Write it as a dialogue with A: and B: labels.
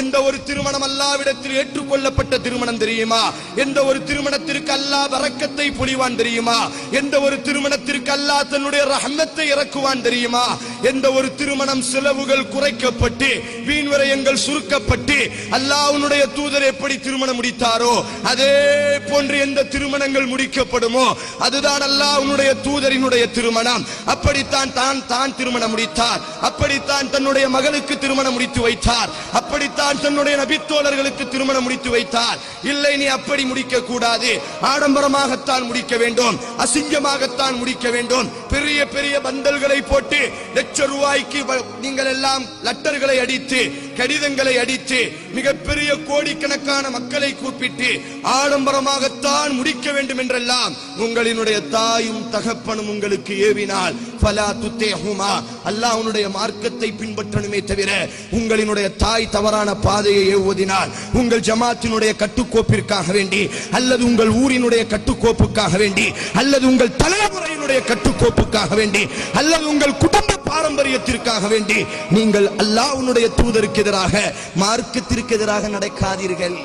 A: எந்த ஒரு திருமணம் அல்லாவிடத்தில் ஏற்றுக்கொள்ளப்பட்ட திருமணம் தெரியுமா? எந்த ஒரு திருமணத்திற்கு அல்லாஹ் வரக்கத்தை பொழிவான் தெரியுமா? எந்த ஒரு திருமணத்திற்கு அல்லாஹ் தன்னுடைய ரஹமத்தை இறக்குவான் தெரியுமா? எந்த ஒரு திருமணம் செலவுகள் குறைக்கப்பட்டு வீண்வரையங்கள் சுருக்கப்பட்டு அல்லாவுனுடைய தூதர் எப்படி திருமணம் முடித்தாரோ அதே போன்று எந்த திருமணங்கள் முடிக்கப்படுமோ அதுதான் அல்லாவுனுடைய தூதரினுடைய திருமணம். அப்படித்தான் தான் தான் திருமணம் முடித்தார். அப்படித்தான் தன்னுடைய மகளுக்கு திருமணம் முடித்து வைத்தார். அப்படித்தான் தன்னுடைய நபித்தோழர்களுக்கு திருமணம் முடித்து வைத்தார். இல்லை நீ அப்படி முடிக்க கூடாது ஆடம்பரமாகத்தான் முடிக்க வேண்டும். அசிங்கமாகத்தான் முடிக்க வேண்டும். பெரிய பெரிய பந்தல்களை போட்டு லட்ச ரூபாய்க்கு வ- நீங்கள் எல்லாம் லட்டர்களை அடித்து கடிதங்களை அடித்து மிகப்பெரிய கோடிக்கணக்கான மக்களை கூப்பிட்டு ஆடம்பரமாகத்தான் முடிக்க வேண்டும் என்றெல்லாம் உங்களினுடைய தாயும் தகப்பனும் உங்களுக்கு ஏவினால். பலா துத்தேஹுமா. அல்லாஹ் உன்னுடைய மார்க்கத்தை பின்பற்றணுமே தவிர உங்களினுடைய தாய் தவறான பாதையை ஏவுவதினால் உங்கள் ஜமாத்தினுடைய கட்டுக்கோப்பிற்காக வேண்டி அல்லது உங்கள் ஊரினுடைய கட்டுக்கோப்புக்காக வேண்டி அல்லது உங்கள் தலைமுறையினுடைய கட்டுக்கோப்புக்காக வேண்டி அல்லது உங்கள் குடும்ப பாரம்பரியத்திற்காக வேண்டி நீங்கள் அல்லாஹ்வுடைய தூதருக்கு எதிராக மார்க்கத்திற்கு எதிராக நடக்காதீர்கள்.